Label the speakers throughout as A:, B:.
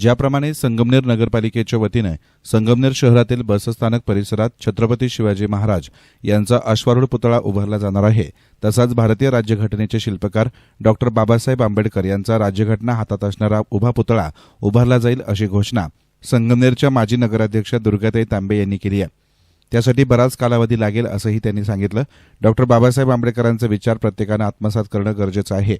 A: ज्याप्रमाणे संगमनेर नगरपालिकेच्या वतीने संगमनेर शहरातील बसस्थानक परिसरात छत्रपती शिवाजी महाराज यांचा अश्वारूढ पुतळा उभारला जाणार आहे. तसाच भारतीय राज्यघटनेचे शिल्पकार डॉक्टर बाबासाहेब आंबेडकर यांचा राज्यघटना हातात असणारा उभा पुतळा उभारला जाईल अशी घोषणा संगमनेरच्या माजी नगराध्यक्ष दुर्गाताई तांबे यांनी केली आहे. त्यासाठी बराच कालावधी लागेल असंही त्यांनी सांगितलं. डॉक्टर बाबासाहेब आंबेडकरांचा विचार प्रत्येकानं आत्मसात करणं गरजेचं आहे.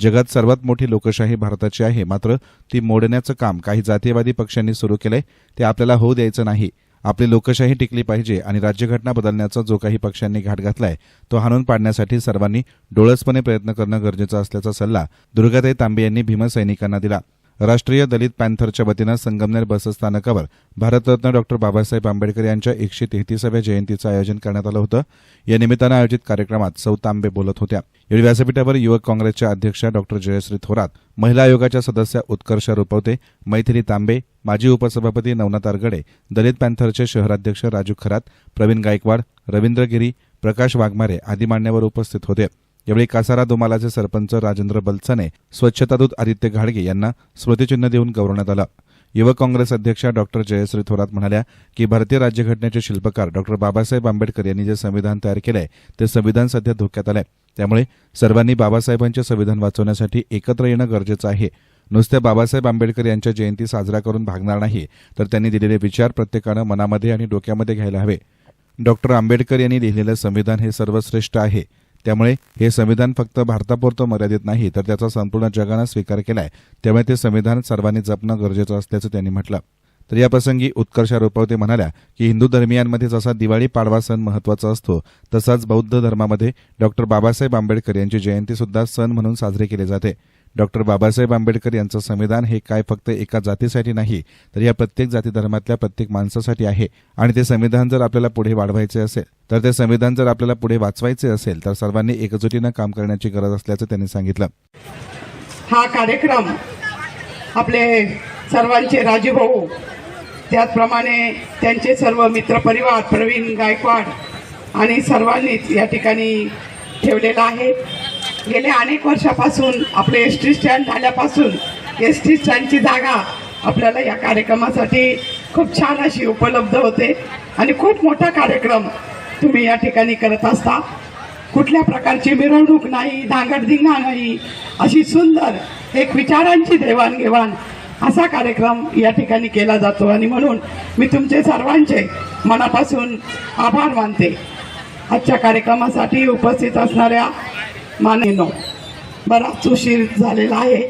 A: जगात सर्वात मोठी लोकशाही भारताची आहे मात्र ती मोडण्याचं काम काही जातीयवादी पक्षांनी सुरू केलंय ते आपल्याला होऊ द्यायचं नाही. आपली लोकशाही टिकली पाहिजे आणि राज्यघटना बदलण्याचा जो काही पक्षांनी घाट घातलाय तो हाणून पाडण्यासाठी सर्वांनी डोळसपणे प्रयत्न करणं गरजेचं असल्याचा सल्ला दुर्गाताई तांबे यांनी भीमसैनिकांना दिला. राष्ट्रीय दलित पॅन्थरच्या वतीनं संगमनेर बसस्थानकावर भारतरत्न डॉक्टर बाबासाहेब आंबेडकर यांच्या एकशे तेहतीसाव्या जयंतीचं आयोजन करण्यात आलं होतं. या निमित्तानं आयोजित कार्यक्रमात सौ तांबे बोलत होत्या. यावेळी व्यासपीठावर युवक काँग्रेसच्या अध्यक्षा डॉक्टर जयश्री थोरात महिला आयोगाच्या सदस्या उत्कर्ष रुपवते मैथिली तांबे माजी उपसभापती नवनाथ आरगडे दलित पॅन्थरचे शहराध्यक्ष राजू खरात प्रवीण गायकवाड रवींद्र गिरी प्रकाश वाघमारे आदी मान्यवर उपस्थित होते. यावेळी कासारा दुमालाचे सरपंच राजेंद्र बलसने स्वच्छतादूत आदित्य घाडगे यांना स्मृतिचिन्ह देऊन गौरवण्यात आलं. युवक काँग्रेस अध्यक्षा डॉक्टर जयश्री थोरात म्हणाल्या की भारतीय राज्यघटनेचे शिल्पकार डॉक्टर बाबासाहेब आंबेडकर यांनी जे संविधान तयार केलंय ते संविधान सध्या धोक्यात आलंय. त्यामुळे सर्वांनी बाबासाहेबांचे संविधान वाचवण्यासाठी एकत्र येणं गरजेचं आहे. नुसत्या बाबासाहेब आंबेडकर यांच्या जयंती साजरा करून भागणार नाही तर त्यांनी दिलेले विचार प्रत्येकानं मनामध्ये आणि डोक्यामध्ये घ्यायला हवे. डॉक्टर आंबेडकर यांनी लिहिलेलं संविधान हे सर्वश्रेष्ठ आहे. त्यामुळे हे संविधान फक्त भारतापुरतं मर्यादित नाही तर त्याचा संपूर्ण जगानं स्वीकार केलाय. त्यामुळे ते संविधान सर्वांनी जपणं गरजेचं असल्याचं त्यांनी म्हटलं. तर या प्रसंगी उत्कर्षा रुपवते म्हणाल्या की हिंदू धर्मियांमध्ये जसा दिवाळी पाडवा सण महत्त्वाचा असतो तसाच बौद्ध धर्मामध्ये डॉक्टर बाबासाहेब आंबेडकर यांची जयंती सुद्धा सण म्हणून साजरी केली जाते. डॉक्टर बाबासाहेब आंबेडकर यांचं संविधान हे काय फक्त एका जातीसाठी नाही तर या प्रत्येक जाती धर्मातल्या प्रत्येक माणसासाठी आहे. आणि ते संविधान जर आपल्याला पुढे वाढवायचे असेल तर ते संविधान जर आपल्याला पुढे वाचवायचे असेल तर सर्वांनी एकजुटीनं काम करण्याची गरज असल्याचं त्यांनी सांगितलं.
B: हा कार्यक्रम आपले सर्वांचे राजूभाऊ त्याचप्रमाणे त्यांचे सर्व मित्रपरिवार प्रवीण गायकवाड आणि सर्वांनीच या ठिकाणी ठेवलेला आहे. गेल्या अनेक वर्षापासून आपले एस टी स्टँड झाल्यापासून एस टी स्टँडची जागा आपल्याला या कार्यक्रमासाठी खूप छान अशी उपलब्ध होते. आणि खूप मोठा कार्यक्रम तुम्ही या ठिकाणी करत असता. कुठल्या प्रकारची मिरवणूक नाही धांगडधिंगा नाही अशी सुंदर एक विचारांची देवाणघेवाण असा कार्यक्रम या ठिकाणी केला जातो. आणि म्हणून मी तुमचे सर्वांचे मनापासून आभार मानते. आजच्या कार्यक्रमासाठी उपस्थित असणाऱ्या मानेनो बराच उशीर झालेला आहे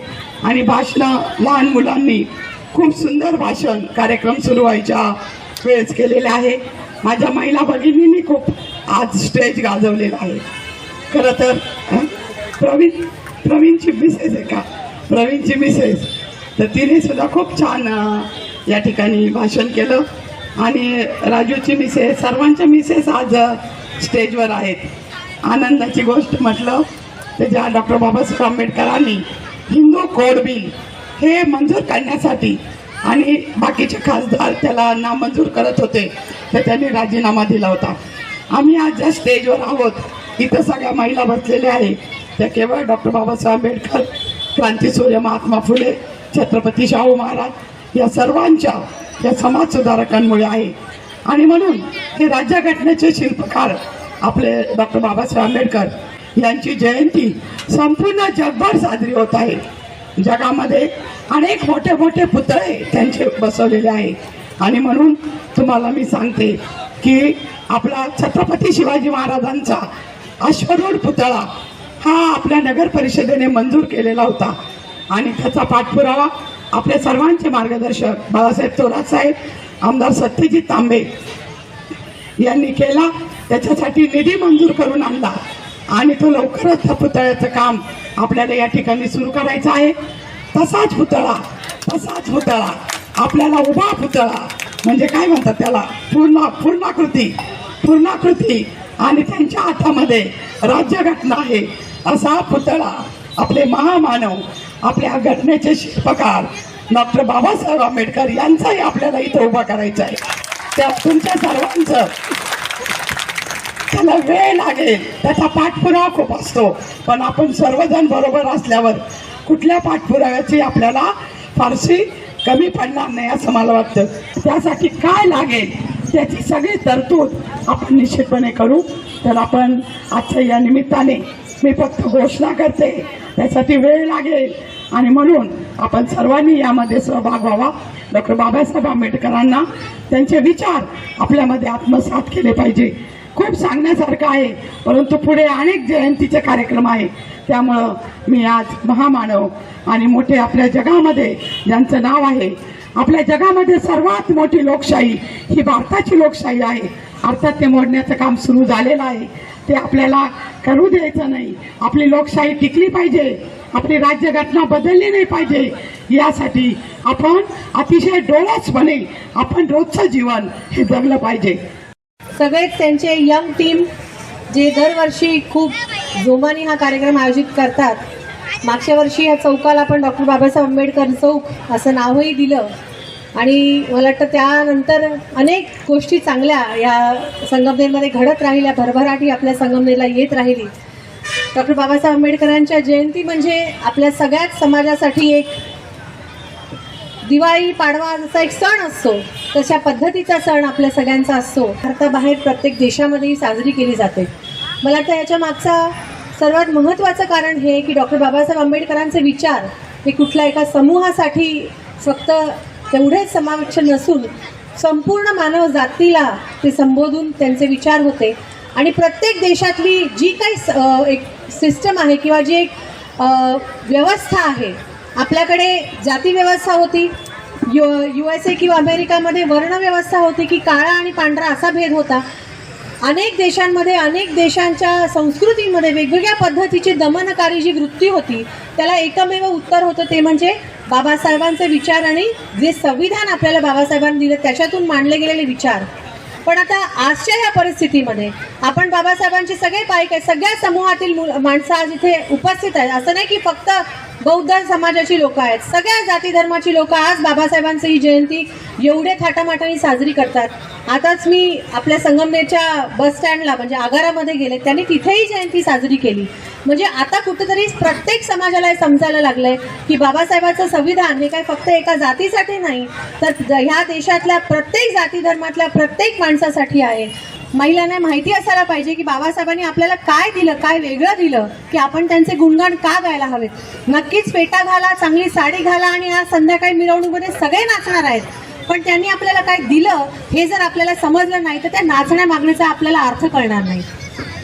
B: आणि भाषणं लहान मुलांनी खूप सुंदर भाषण कार्यक्रम सुरू व्हायच्या वेळेस केलेले आहे. माझ्या महिला भगिनींनी खूप आज स्टेज गाजवलेला आहे. खरं तर प्रवीण प्रवीणची मिसेस आहे का? प्रवीणची मिसेस तर तिने सुद्धा खूप छान या ठिकाणी भाषण केलं. आणि राजूची मिसेस सर्वांच्या मिसेस आज स्टेजवर आहेत. आनंदाची गोष्ट म्हटलं तर ज्या डॉक्टर बाबासाहेब आंबेडकरांनी हिंदू कोड बिल हे मंजूर करण्यासाठी आणि बाकीचे खासदार त्याला नामंजूर करत होते तर त्यांनी राजीनामा दिला होता. आम्ही आज ज्या स्टेजवर आहोत इथं सगळ्या महिला बसलेल्या आहेत त्या केवळ डॉक्टर बाबासाहेब आंबेडकर क्रांतीसूर्य महात्मा फुले छत्रपती शाहू महाराज या सर्वांच्या या समाजसुधारकांमुळे आहे. आणि म्हणून हे राज्यघटनेचे शिल्पकार आपले डॉक्टर बाबासाहेब आंबेडकर यांची जयंती संपूर्ण जगभर साजरी होत आहे. जगामध्ये अनेक मोठे मोठे पुतळे त्यांचे बसवलेले आहेत आणि म्हणून तुम्हाला मी सांगते की आपला छत्रपती शिवाजी महाराजांचा अश्वरूढ पुतळा हा आपल्या नगर परिषदेने मंजूर केलेला होता. आणि त्याचा पाठपुरावा आपल्या सर्वांचे मार्गदर्शक बाळासाहेब थोरात साहेब आमदार सत्यजित तांबे यांनी केला. त्याच्यासाठी निधी मंजूर करून आणला. आणि तो लवकरच त्या पुतळ्याचं काम आपल्याला या ठिकाणी सुरू करायचं आहे. तसाच पुतळा तसाच पुतळा. आपल्याला उभा पुतळा. म्हणजे काय म्हणतात त्याला? पूर्ण पूर्णाकृती पूर्णाकृती. आणि त्यांच्या हातामध्ये राज्यघटना आहे. असा पुतळा आपले महामानव आपल्या घटनेचे शिल्पकार डॉक्टर बाबासाहेब आंबेडकर यांचाही आपल्याला इथं उभा करायचा आहे. त्या तुमच्या सर्वांचं त्याला वेळ लागेल. त्याचा पाठपुरावा खूप असतो. पण आपण सर्वजण बरोबर असल्यावर कुठल्या पाठपुराव्याची आपल्याला फारशी कमी पडणार नाही असं मला वाटतं. त्यासाठी काय लागेल त्याची सगळी तरतूद आपण निश्चितपणे करू. तर आपण आजच्या या निमित्ताने मी फक्त घोषणा करते. त्यासाठी वेळ लागेल. आणि म्हणून आपण सर्वांनी यामध्ये सहभाग व्हावा. डॉक्टर बाबासाहेब आंबेडकरांना त्यांचे विचार आपल्यामध्ये आत्मसात केले पाहिजे. खूप सांगण्यासारखं आहे. परंतु पुढे अनेक जयंतीचे कार्यक्रम आहे. त्यामुळं मी आज महामानव आणि मोठे आपल्या जगामध्ये ज्यांचं नाव आहे आपल्या जगामध्ये सर्वात मोठी लोकशाही ही भारताची लोकशाही आहे. अर्थात ते मोडण्याचं काम सुरू झालेलं आहे. ते आपल्याला करू द्यायचं नाही. आपली लोकशाही टिकली पाहिजे. आपली राज्यघटना बदलली नाही पाहिजे. यासाठी आपण अतिशय डोळसपणे आपण रोजचं जीवन हे जगलं पाहिजे.
C: सगळेच त्यांचे यंग टीम जे दरवर्षी खूप जोमाने हा कार्यक्रम आयोजित करतात. मागच्या वर्षी या चौकाला आपण डॉक्टर बाबासाहेब आंबेडकर चौक असं नावही दिलं. आणि मला वाटतं त्यानंतर अनेक गोष्टी चांगल्या या संगमनेरमध्ये घडत राहिल्या भरभराटी आपल्या संगमनेरला येत राहिली. डॉक्टर बाबासाहेब आंबेडकरांच्या जयंती म्हणजे आपल्या सगळ्याच समाजासाठी एक दिवाळी पाडवा जसा एक सण असतो तशा पद्धतीचा सण आपल्या सगळ्यांचा असतो. भारताबाहेर प्रत्येक देशामध्येही साजरी केली जाते. मला वाटतं याच्या मागचा सर्वात महत्त्वाचं कारण हे की डॉक्टर बाबासाहेब आंबेडकरांचे विचार हे कुठल्या एका समूहासाठी फक्त तेवढेच समावेश नसून संपूर्ण मानव जातीला ते संबोधून त्यांचे विचार होते. आणि प्रत्येक देशातली जी काही स- एक सिस्टम आहे किंवा जी एक व्यवस्था आहे आपल्याकडे जाती व्यवस्था होती यु यू एस ए किंवा अमेरिकामध्ये वर्णव्यवस्था होती की काळा आणि पांढरा असा भेद होता. अनेक देशांमध्ये अनेक देशांच्या संस्कृतीमध्ये वेगवेगळ्या पद्धतीची दमनकारी जी वृत्ती होती त्याला एकमेव उत्तर होतं ते म्हणजे बाबासाहेबांचे विचार आणि जे संविधान आपल्याला बाबासाहेबांनी दिलं त्याच्यातून मांडले गेलेले विचार. पण आता आजच्या ह्या परिस्थितीमध्ये आपण बाबासाहेबांचे सगळे पायक आहे सगळ्या समूहातील मुल- माणसं आज इथे उपस्थित आहेत. असं नाही की फक्त बौद्ध समाजाची लोक आहेत. सगळ्या जाती धर्माची लोक आज बाबासाहेबांची ही जयंती एवढे थाटामाटाने साजरी करतात. आताच मी आपल्या संगमनेरच्या बस स्टँडला म्हणजे आगारामध्ये गेले त्यांनी तिथेही जयंती साजरी केली. म्हणजे आता कुठेतरी प्रत्येक समाजाला हे समजायला लागलंय की बाबासाहेबांचं संविधान हे काय फक्त एका जातीसाठी नाही तर ज- ह्या देशातल्या प्रत्येक जाती धर्मातल्या प्रत्येक माणसासाठी आहे. महिलांना माहिती असायला पाहिजे की बाबासाहेबांनी आपल्याला काय दिलं काय वेगळं दिलं की आपण त्यांचे गुणगान का गायला हवेत? नक्कीच पेटा घाला चांगली साडी घाला आणि आज संध्याकाळी मिरवणुकीमध्ये सगळे नाचणार आहेत. पण त्यांनी आपल्याला काय दिलं हे जर आपल्याला समजलं नाही तर त्या नाचण्या मागण्याचा आपल्याला अर्थ कळणार नाही.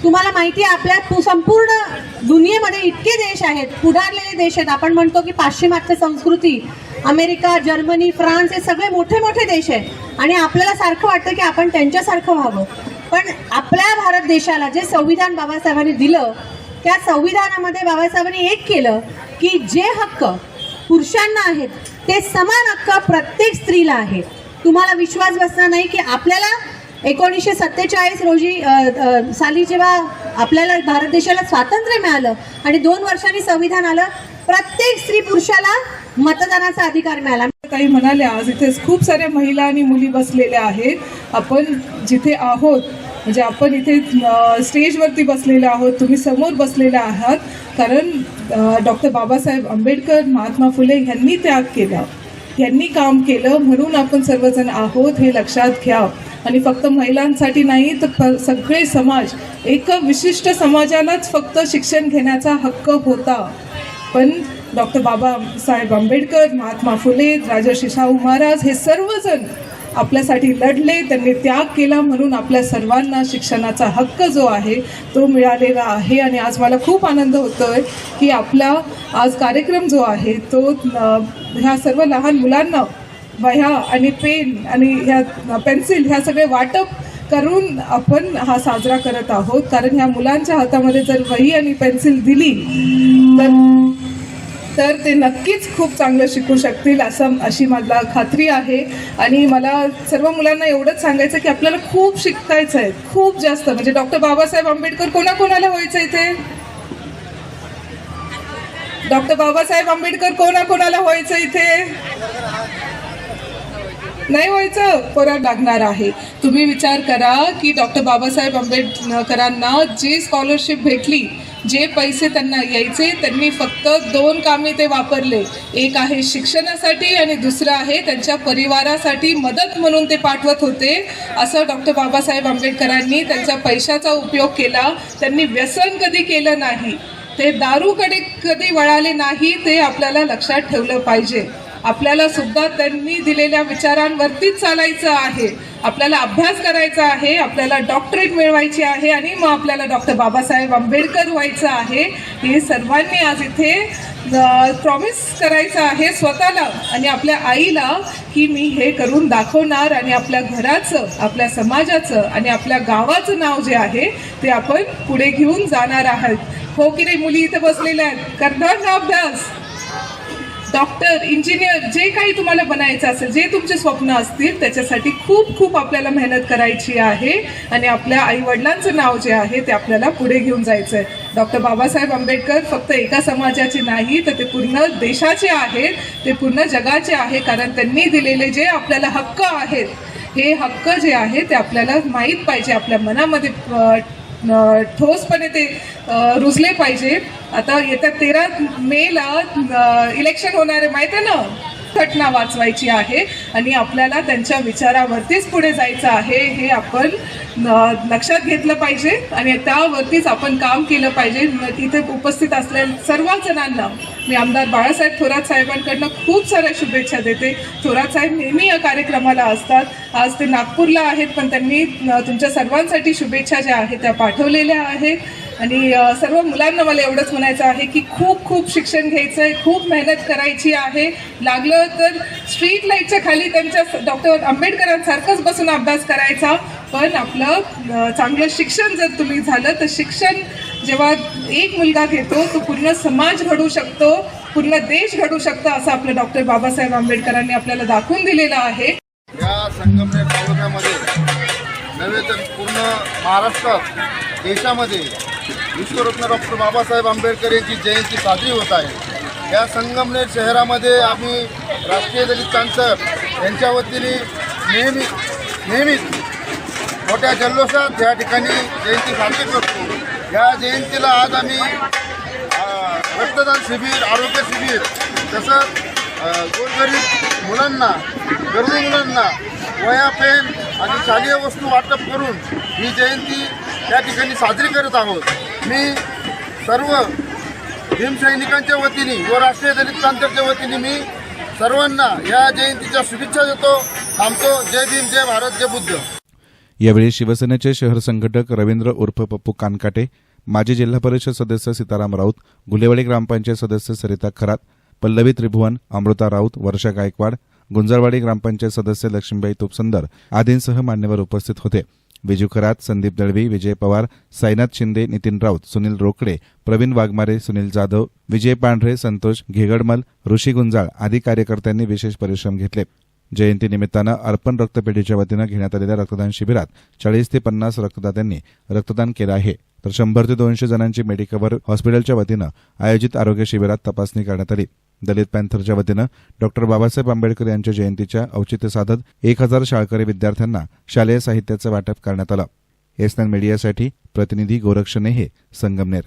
C: तुम्हाला माहिती आहे आपल्या संपूर्ण दुनियेमध्ये इतके देश आहेत पुढारलेले देश आहेत. आपण म्हणतो की पाश्चिमात्य संस्कृती अमेरिका जर्मनी फ्रान्स हे सगळे मोठे मोठे देश आहेत. आणि आपल्याला सारखं वाटतं की आपण त्यांच्यासारखं व्हावं. पण आपल्या भारत देशाला जे संविधान बाबासाहेबांनी दिलं त्या संविधानामध्ये बाबासाहेबांनी एक केलं की जे हक्क पुरुषांना आहेत ते समान हक्क प्रत्येक स्त्रीला आहेत. तुम्हाला विश्वास बसणार नाही की आपल्याला एकोणीसशे सत्तेचाळीस रोजी साली जेव्हा आपल्याला भारत देशाला स्वातंत्र्य मिळालं आणि दोन वर्षांनी संविधान आलं प्रत्येक स्त्री पुरुषाला मतदानाचा अधिकार मिळाला.
D: ताई म्हणाल्या आज इथे खूप साऱ्या महिला आणि मुली बसलेल्या आहेत. आपण जिथे आहोत म्हणजे आपण इथे स्टेजवरती बसलेले आहोत तुम्ही समोर बसलेले आहात. कारण डॉक्टर बाबासाहेब आंबेडकर महात्मा फुले यांनी त्याग केला. यांनी काम केलं म्हणून आपण सर्वजण आहोत हे लक्षात घ्या. आणि फक्त महिलांसाठी नाही तर सगळे समाज एका विशिष्ट समाजालाच फक्त शिक्षण घेण्याचा हक्क होता. पण डॉक्टर बाबासाहेब आंबेडकर महात्मा फुले राजर्षी शाहू महाराज हे सर्वजण आपल्यासाठी लढले त्यांनी त्याग केला म्हणून आपल्या सर्वांना शिक्षणाचा हक्क जो आहे तो मिळालेला आहे. आणि आज मला खूप आनंद होतो आहे की आपला आज कार्यक्रम जो आहे तो ह्या सर्व लहान मुलांना वह्या आणि पेन आणि ह्या पेन्सिल ह्या सगळे वाटप करून आपण हा साजरा करत आहोत. कारण ह्या मुलांच्या हातामध्ये जर वही आणि पेन्सिल दिली तर तर ते नक्कीच खूप चांगलं शिकू शकतील असं अशी मला खात्री आहे. आणि मला सर्व मुलांना एवढंच सांगायचं की आपल्याला खूप शिकायचं आहे. खूप जास्त. म्हणजे डॉक्टर बाबासाहेब आंबेडकर कोणाकोणाला व्हायचं इथे? डॉक्टर बाबासाहेब आंबेडकर कोणाकोणाला व्हायचं इथे? नाही व्हायचं परत लागणार आहे. तुम्ही विचार करा की डॉक्टर बाबासाहेब आंबेडकरांना जी स्कॉलरशिप भेटली जे पैसे त्यांना यायचे त्यांनी फक्त दोन कामी ते वापरले. एक आहे शिक्षणासाठी आणि दुसरं आहे त्यांच्या परिवारासाठी मदत म्हणून ते पाठवत होते. असं डॉक्टर बाबासाहेब आंबेडकरांनी त्यांच्या पैशाचा उपयोग केला. त्यांनी व्यसन कधी केलं नाही. ते दारूकडे कधी वळाले नाही ते आपल्याला लक्षात ठेवलं पाहिजे. आपल्याला सुद्धा त्यांनी दिलेल्या विचारांवरतीच चालायचं आहे. आपल्याला अभ्यास करायचा आहे आपल्याला डॉक्टरेट मिळवायची आहे आणि मग आपल्याला डॉक्टर बाबासाहेब आंबेडकर व्हायचं आहे. हे सर्वांनी आज इथे प्रॉमिस करायचं आहे स्वतःला आणि आपल्या आईला की मी हे करून दाखवणार आणि आपल्या घराचं आपल्या समाजाचं आणि आपल्या गावाचं नाव जे आहे ते आपण पुढे घेऊन जाणार आहात. हो की नाही? मुली इथे बसलेल्या आहेत. करणार ना अभ्यास? डॉक्टर इंजिनियर जे काही तुम्हाला बनायचं असेल जे तुमचे स्वप्न असतील त्याच्यासाठी खूप खूप आपल्याला मेहनत करायची आहे. आणि आपल्या आईवडिलांचं नाव जे आहे ते आपल्याला पुढे घेऊन जायचं आहे डॉक्टर बाबासाहेब आंबेडकर फक्त एका समाजाचे नाही तर ते पूर्ण देशाचे आहेत. ते पूर्ण जगाचे आहे कारण त्यांनी दिलेले जे आपल्याला हक्क आहेत हे हक्क जे आहे ते आपल्याला माहीत पाहिजे आपल्या मनामध्ये ठोसपणे ते रुजले पाहिजे. आता येत्या तेरा मेला इलेक्शन होणार आहे. माहिती आहे ना? घटना वाचवायची आहे. आणि आपल्याला त्यांच्या विचारावरतीच पुढे जायचं आहे हे आपण लक्षात घेतलं पाहिजे. आणि त्यावरतीच आपण काम केलं पाहिजे. इथे उपस्थित असलेल्या सर्व जणांना मी आमदार बाळासाहेब थोरात साहेबांकडनं खूप साऱ्या शुभेच्छा देते. थोरात साहेब नेहमी या कार्यक्रमाला असतात. आज ते नागपूरला आहेत पण त्यांनी तुमच्या सर्वांसाठी शुभेच्छा ज्या आहेत त्या पाठवलेल्या आहेत. आणि सर्व मुलांना मला एवढंच म्हणायचं आहे की खूप खूप शिक्षण घ्यायचं आहे खूप मेहनत करायची आहे. लागलं तर स्ट्रीट लाईटच्या खाली त्यांच्या डॉक्टर आंबेडकरांसारखंच बसून अभ्यास करायचा. पण आपलं चांगलं शिक्षण जर तुम्ही झालं तर शिक्षण जेव्हा एक मुलगा घेतो तो पूर्ण समाज घडू शकतो पूर्ण देश घडू शकतो असं आपलं डॉक्टर बाबासाहेब आंबेडकरांनी आपल्याला दाखवून दिलेलं आहे.
E: या संगमनेर तालुक्यामध्ये नव्हे तर पूर्ण महाराष्ट्रात देशामध्ये विश्वरत्न डॉक्टर बाबासाहेब आंबेडकर यांची जयंती साजरी होत आहे. या संगमनेर शहरामध्ये आम्ही राष्ट्रीय दलित चांसर यांच्या वतीने नेहमी नेहमीच मोठ्या जल्लोषात या ठिकाणी जयंती साजरी करतो. या जयंतीला आज आम्ही रक्तदान शिबिर आरोग्य शिबिर तसंच गोरगरीब मुलांना गरजू मुलांना वया पेन आणि शालेय वस्तू वाटप करून ही जयंती त्या ठिकाणी साजरी करत आहोत. मी सर्व भीमसैनिकांच्या वतीने व राष्ट्रीय दलित प्रांताच्या वतीने मी सर्वांना या जयंतीच्या शुभेच्छा देतो. थांबतो. जय भीम जय भारत जय बुद्ध.
A: यावेळी शिवसेनेचे शहर संघटक रवींद्र उर्फ पप्पू कानकाटे माजी जिल्हा परिषद सदस्य सीताराम राऊत गुलेवाडी ग्रामपंचायत सदस्य सरिता खरात पल्लवी त्रिभुवन अमृता राऊत वर्षा गायकवाड गुंजारवाडी ग्रामपंचायत सदस्य लक्ष्मीबाई तुपसंदर आदींसह मान्यवर उपस्थित होते. विजू खरात संदीप दळवी विजय पवार साईनाथ शिंदे नितीन राऊत सुनील रोकडे प्रवीण वाघमारे सुनील जाधव विजय पांढरे संतोष घेगडमल ऋषी गुंजाळ आदी कार्यकर्त्यांनी विशेष परिश्रम घेतले. जयंती निमित्तानं अर्पण रक्तपेढीच्या वतीनं घेण्यात आलेल्या रक्तदान शिबिरात चाळीस ते पन्नास रक्तदात्यांनी रक्तदान केलं आहे. तर शंभर ते दोनशे जणांची मेडिकवर हॉस्पिटलच्या वतीनं आयोजित आरोग्य शिबिरात तपासणी करण्यात आली. दलित पॅन्थरच्या वतीनं डॉक्टर बाबासाहेब आंबेडकर यांच्या जयंतीच्या औचित्य साधत एक हजार शाळकरी विद्यार्थ्यांना शालेय साहित्याचं वाटप करण्यात आलं. एसएन मीडियासाठी प्रतिनिधी गोरक्ष नेहे संगमनेर.